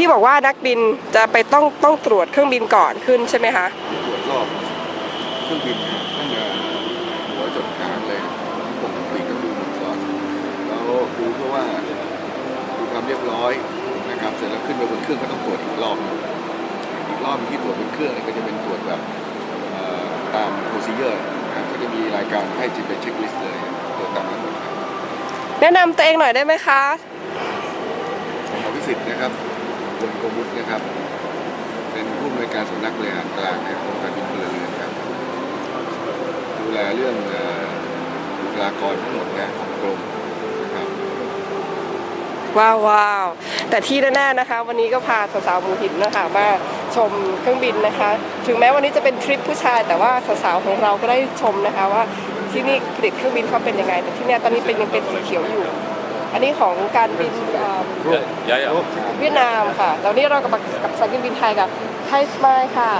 พี่บอกว่านักบินจะไปต้องต้องตรวจเครื่องบินก่อนขึ้นใช่ไหมคะตรวจรอบเครื่องบินนะตั้งแต่หัวจดหางเลยปกติก็ดูหมดก่อนแล้วดูเพื่อว่าดูความเรียบร้อยนะครับเสร็จแล้วขึ้นไปบนเครื่องก็ต้องตรวจอีกรอบหนึ่งอีกรอบที่ตรวจบนเครื่องเนี่ยก็จะเป็นตรวจแบบเอ่อตาม procedure นะก็จะมีรายการให้จิตเป็นเช็คลิสต์เลยตรวจตามนั้นหมดครับแนะนำตัวเองหน่อยได้ไหมคะผมอภิสิทธิ์นะครับ บนกรมวุฒินะครับ เป็นผู้อำนวยการสำนักบริหารกลางในกรมการบินพลเรือนครับ ดูแลเรื่องบุคลากรทั้งหมดนะของกรมนะครับว้าวว้าวแต่ที่แน่ๆนะคะ วันนี้ก็พาสาวๆมือหินนะคะมาชมเครื่องบินนะคะ ถึงแม้วันนี้จะเป็นทริปผู้ชาย แต่ว่าสาวๆของเราก็ได้ชมนะคะว่าที่นี่ผลิตเครื่องบินเขาเป็นยังไง แต่ที่เนี่ยตอนนี้เป็นยังเป็นสีเขียวอยู่ อันนี้ของการบิน เอ่อ Ja, ja. ja. เวียดนามค่ะแล้วนี่เรากับกับสายการบินไทยกับไทยสมายค่ะ